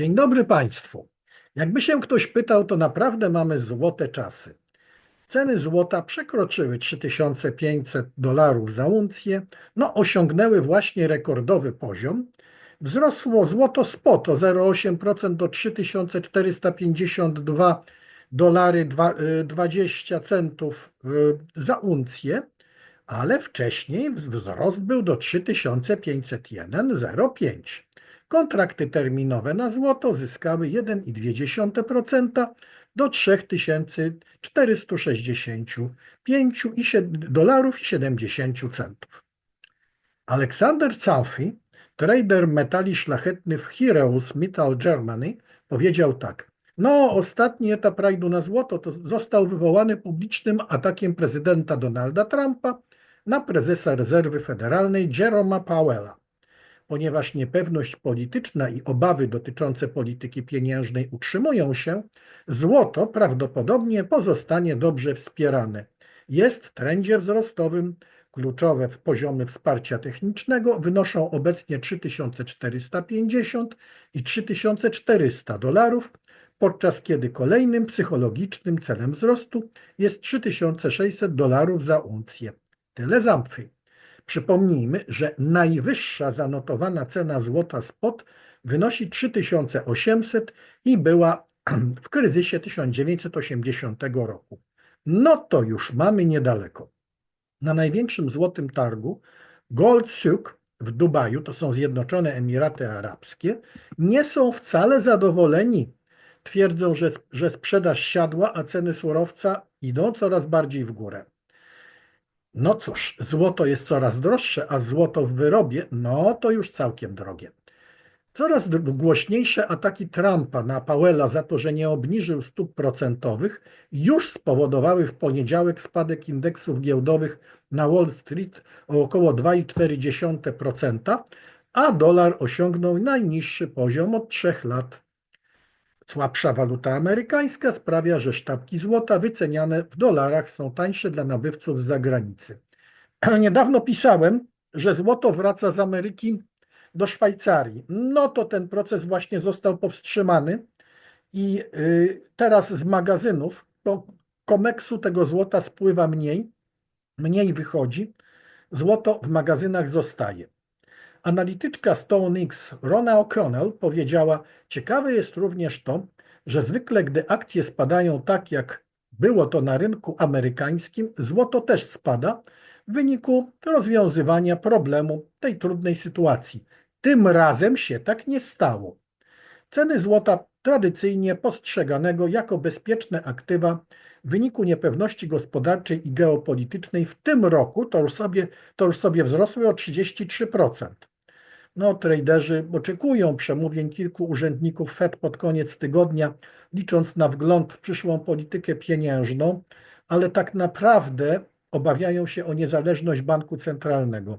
Dzień dobry Państwu. Jakby się ktoś pytał, to naprawdę mamy złote czasy. Ceny złota przekroczyły 3500 dolarów za uncję, no osiągnęły właśnie rekordowy poziom. Wzrosło złoto spot o 0,8% do 3452 dolary dwa- y, 20 centów y, za uncję, ale wcześniej wzrost był do 3501,05. Kontrakty terminowe na złoto zyskały 1,2% do 3465 i sie- dolarów i 70 centów. Aleksander Caufi, trader metali szlachetnych w Heroes Metal Germany, powiedział tak. No, ostatni etap rajdu na złoto to został wywołany publicznym atakiem prezydenta Donalda Trumpa na prezesa rezerwy federalnej Jeroma Powella. Ponieważ niepewność polityczna i obawy dotyczące polityki pieniężnej utrzymują się, złoto prawdopodobnie pozostanie dobrze wspierane. Jest w trendzie wzrostowym. Kluczowe w poziomy wsparcia technicznego wynoszą obecnie 3450 i 3400 dolarów, podczas kiedy kolejnym psychologicznym celem wzrostu jest 3600 dolarów za uncję. Tyle zamkwy. Przypomnijmy, że najwyższa zanotowana cena złota spot wynosi 3800 i była w kryzysie 1980 roku. No to już mamy niedaleko. Na największym złotym targu Gold Souk w Dubaju, to są Zjednoczone Emiraty Arabskie, nie są wcale zadowoleni. Twierdzą, że, że sprzedaż siadła, a ceny surowca idą coraz bardziej w górę. No cóż, złoto jest coraz droższe, a złoto w wyrobie, no to już całkiem drogie. Coraz głośniejsze ataki Trumpa na Powella za to, że nie obniżył stóp procentowych, już spowodowały w poniedziałek spadek indeksów giełdowych na Wall Street o około 2,4%, a dolar osiągnął najniższy poziom od trzech lat. Słabsza waluta amerykańska sprawia, że sztabki złota wyceniane w dolarach są tańsze dla nabywców z zagranicy. Niedawno pisałem, że złoto wraca z Ameryki do Szwajcarii. No to ten proces właśnie został powstrzymany i y, teraz z magazynów do komeksu tego złota spływa mniej, mniej wychodzi, złoto w magazynach zostaje. Analityczka StoneX Rona O'Connell powiedziała, ciekawe jest również to, że zwykle gdy akcje spadają tak jak było to na rynku amerykańskim, złoto też spada w wyniku rozwiązywania problemu tej trudnej sytuacji. Tym razem się tak nie stało. Ceny złota tradycyjnie postrzeganego jako bezpieczne aktywa w wyniku niepewności gospodarczej i geopolitycznej w tym roku to już sobie, to już sobie wzrosły o 33%. No, traderzy oczekują przemówień kilku urzędników Fed pod koniec tygodnia, licząc na wgląd w przyszłą politykę pieniężną, ale tak naprawdę obawiają się o niezależność banku centralnego.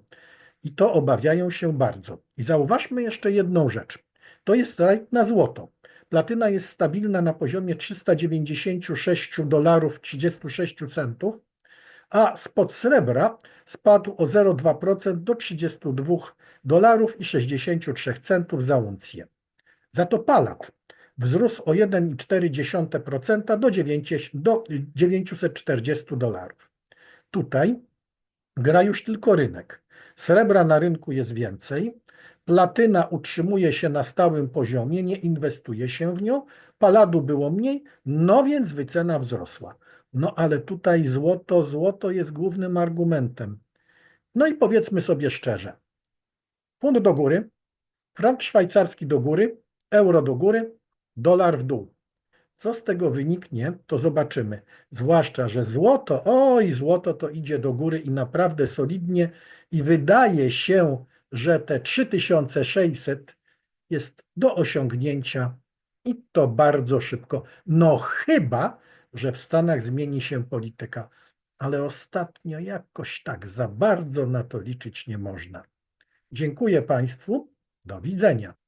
I to obawiają się bardzo. I zauważmy jeszcze jedną rzecz. To jest rajd na złoto. Platyna jest stabilna na poziomie 396 dolarów 36 centów, a spod srebra spadł o 0,2% do 32 dolarów i 63 centów za uncję. Za to palat wzrósł o 1,4% do, 9, do 940 dolarów. Tutaj gra już tylko rynek. Srebra na rynku jest więcej, platyna utrzymuje się na stałym poziomie, nie inwestuje się w nią, paladu było mniej, no więc wycena wzrosła. No ale tutaj złoto, złoto jest głównym argumentem. No i powiedzmy sobie szczerze, funt do góry, frank szwajcarski do góry, euro do góry, dolar w dół. Co z tego wyniknie, to zobaczymy. Zwłaszcza, że złoto, oj, złoto to idzie do góry i naprawdę solidnie i wydaje się, że te 3600 jest do osiągnięcia i to bardzo szybko. No chyba, że w Stanach zmieni się polityka, ale ostatnio jakoś tak za bardzo na to liczyć nie można. Dziękuję Państwu. Do widzenia.